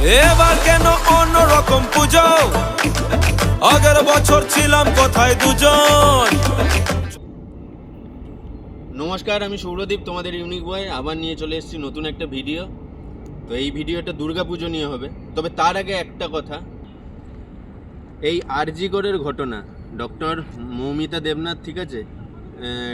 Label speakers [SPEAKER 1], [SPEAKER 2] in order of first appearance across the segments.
[SPEAKER 1] এবার কেন অন্যরকম পুজো? আগের বছর ছিলাম কোথায় দুজন?
[SPEAKER 2] নমস্কার, আমি সৌরদীপ, তোমাদের ইউনিক বয় আবার নিয়ে চলে এসেছি নতুন একটা ভিডিও তো এই ভিডিওটা দুর্গাপুজো নিয়ে হবে। তবে তার আগে একটা কথা। এই আরজিগড়ের ঘটনা ডক্টর মৌমিতা দেবনাথ, ঠিক আছে?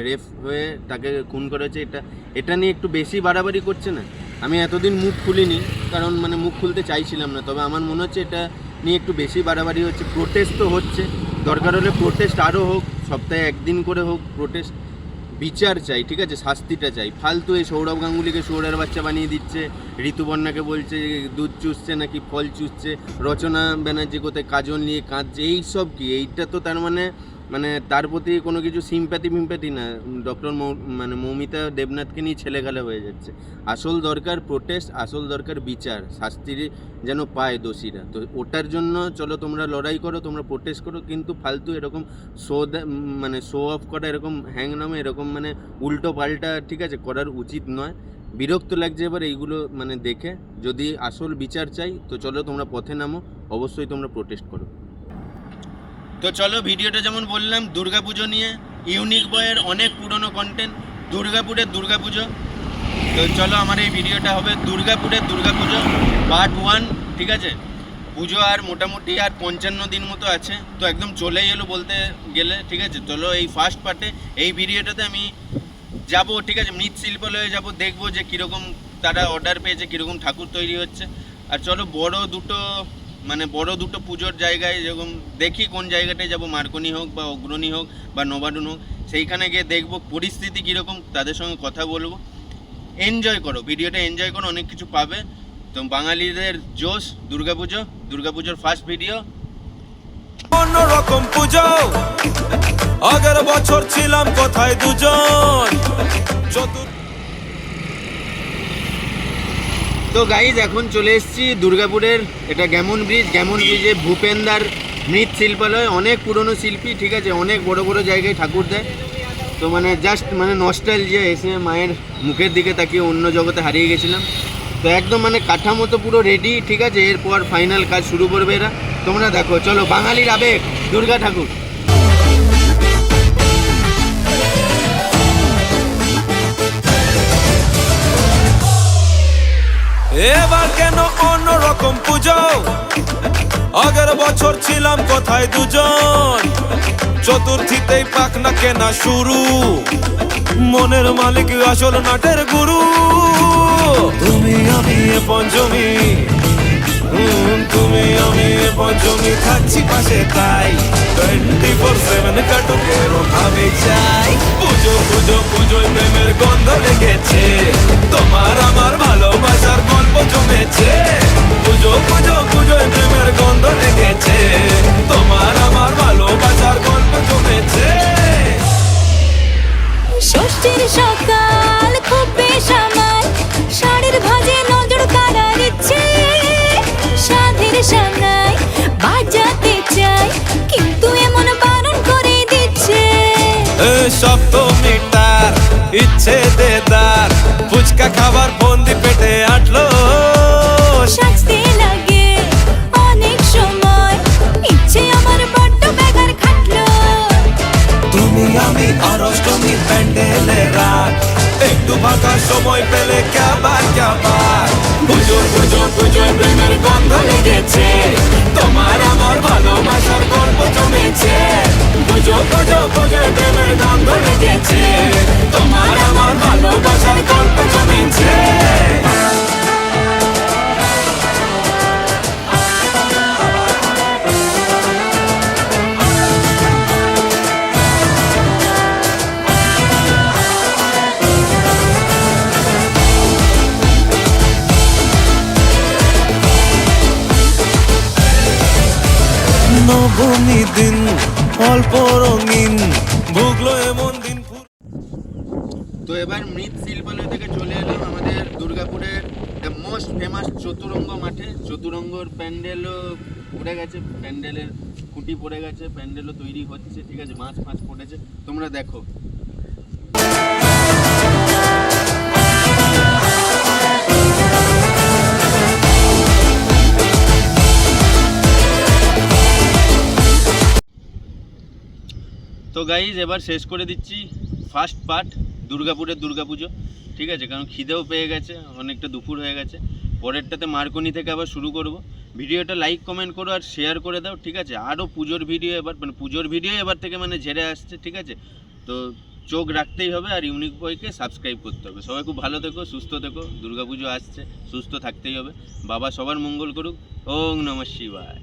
[SPEAKER 2] রেফ হয়ে তাকে খুন করেছে। এটা এটা নিয়ে একটু বেশি বাড়াবাড়ি করছে না? আমি এতদিন মুখ খুলিনি, কারণ মানে মুখ খুলতে চাইছিলাম না। তবে আমার মনে হচ্ছে এটা নিয়ে একটু বেশি বাড়াবাড়ি হচ্ছে। প্রোটেস্ট তো হচ্ছে। দরকার হলে প্রোটেস্ট আরও হোক, সপ্তাহে একদিন করে হোক প্রোটেস্ট বিচার চাই, ঠিক আছে? শাস্তিটা চাই। ফালতু এই সৌরভ গাঙ্গুলিকে সৌরের বাচ্চা বানিয়ে দিচ্ছে ঋতুবর্ণাকে বলছে দুধ চুষছে নাকি ফল চুষছে, রচনা ব্যানার্জি কোথায় কাজল নিয়ে কাঁদছে এই সব কি? এইটা তো তার মানে মানে তার প্রতি কোনো কিছু সিম্প্যাথি ফিম্প্যাথি না। ডক্টর মানে মৌমিতা দেবনাথকে নিয়ে ছেলেগালে হয়ে যাচ্ছে। আসল দরকার প্রোটেস্ট আসল দরকার বিচার। শাস্তির যেন পায় দোষীরা। তো ওটার জন্য চলো তোমরা লড়াই করো, তোমরা প্রোটেস্ট করো, কিন্তু ফালতু এরকম শো মানে শো অফ করা এরকম হ্যাং নামে এরকম মানে উল্টো পাল্টা ঠিক আছে, করার উচিত নয়। বিরক্ত লাগছে এবার এইগুলো মানে দেখে। যদি আসল বিচার চাই, তো চলো তোমরা পথে নামো। অবশ্যই তোমরা প্রোটেস্ট করো। তো চলো ভিডিওটা যেমন বললাম, দুর্গাপুজো নিয়ে ইউনিক বয়ের অনেক পুরনো কন্টেন্ট দুর্গাপুরের দুর্গাপুজো। তো চলো আমার এই ভিডিওটা হবে দুর্গাপুরের দুর্গাপুজো পার্ট ওয়ান ঠিক আছে? পুজো আর মোটামুটি আর পঞ্চান্ন দিন মতো আছে, তো একদম চলেই এলো বলতে গেলে, ঠিক আছে? চলো এই ফার্স্ট পার্টে এই ভিডিওটাতে আমি যাব, ঠিক আছে? মৃৎশিল্পালয়ে যাব, দেখব যে কীরকম তারা অর্ডার পেয়েছে, কীরকম ঠাকুর তৈরি হচ্ছে। আর চলো বড় দুটো মানে বড় দুটো পুজোর জায়গায় যেরকম দেখি কোন জায়গাটায় যাব, মার্কনি হোক বা অগ্রণী হোক বা নবাডুন হোক, সেইখানে গিয়ে দেখব পরিস্থিতি কীরকম, তাদের সঙ্গে কথা বলব। এনজয় করো, ভিডিওটা এনজয় করো, অনেক কিছু পাবে। তো বাঙালিদের জোশ, দুর্গাপুজো, দুর্গাপুজোর ফার্স্ট ভিডিও
[SPEAKER 1] অন্যরকম পুজো, আগের বছর ছিলাম কোথায় দুজন? চতুর
[SPEAKER 2] তো গাইজ এখন চলে এসেছি দুর্গাপুরের এটা গ্যামন ব্রিজ গ্যামন ব্রিজে ভূপেন্দার মৃৎশিল্পালয় অনেক পুরনো শিল্পী, ঠিক আছে? অনেক বড় বড় জায়গায় ঠাকুর দেয়। তো মানে জাস্ট মানে নস্টালজিয়া এসে মায়ের মুখের দিকে তাকিয়ে অন্য জগতে হারিয়ে গেছিলাম। তো একদম মানে কাঠামো তো পুরো রেডি ঠিক আছে? এরপর ফাইনাল কাজ শুরু করবে এরা। তোমরা দেখো, চলো, বাঙালির আবেগ, দুর্গা ঠাকুর।
[SPEAKER 1] এবার কেন অন্যরকম পুজো? আগের বছর ছিলাম কোথায় দুজন? চতুর্থীতেই পাখনা কেনা শুরু। মনের মালিক আসল নাটের গুরু। তুমি আমি পঞ্চমী। তুমি আমি পঞ্চমী। থাকছি পাশে তাই। টোয়েন্টি ফোর সেভেন কাটুক এরম আমি চাই। পুজো পুজো, পুজোয় প্রেমের গন্ধ লেগেছে। তোমার আমার গল্প জমেছে পুজো পুজো পুজোয় প্রেমের গন্ধ লেগেছে। তোমার আমার ভালোবাসার গল্প জমেছে।
[SPEAKER 3] ষষ্ঠীর সকাল খুব বেসামাল শাড়ির ভাজে নজর কাড়ার ইচ্ছে। সাধের সামনায় বাজাতে চাই কিন্তু এমন বারণ করে দিচ্ছে।
[SPEAKER 1] সপ্তমীটার ইচ্ছে দেদার। ফুচকা খাবার
[SPEAKER 3] সময়
[SPEAKER 1] পেলে কাবার কাবার। পুজো পুজো পুজো প্রেমের গন্ধ লেগেছে। তোমার আমার ভালোবাসার গল্প জমেছে। পুজো পুজো পুজো প্রেমের গন্ধ লেগেছে। তোমার আমার নবমী দিন, অল্প রঙিন, ভুগলো এমন দিন
[SPEAKER 2] তো এবার মৃৎশিল্পালয় থেকে চলে এলাম আমাদের দুর্গাপুরের দ্য মোস্ট ফেমাস চতুরঙ্গ মাঠে। চতুরঙ্গর প্যান্ডেলও পড়ে গেছে, প্যান্ডেলের খুঁটি পড়ে গেছে, প্যান্ডেলও তৈরি হচ্ছে, ঠিক আছে, মাছ ফাঁস পড়েছে। তোমরা দেখো তো গাইজ এবার শেষ করে দিচ্ছি ফার্স্ট পার্ট দুর্গাপুরের দুর্গাপুজো। ঠিক আছে, কারণ খিদেও পেয়ে গেছে, অনেকটা দুপুর হয়ে গেছে। পরেরটাতে মার্কনি থেকে আবার শুরু করব। ভিডিওটা লাইক কমেন্ট করো আর শেয়ার করে দাও, ঠিক আছে? আরও পুজোর ভিডিও এবার মানে পুজোর ভিডিও এবার থেকে মানে ঝেড়ে আসছে, ঠিক আছে? তো চোখ রাখতেই হবে আর ইউনিক বইকে সাবস্ক্রাইব করতে হবে। সবাই খুব ভালো থেকো, সুস্থ থেকো। দুর্গাপুজো আসছে, সুস্থ থাকতেই হবে। বাবা সবার মঙ্গল করুক। ওং নমঃ শিবায়।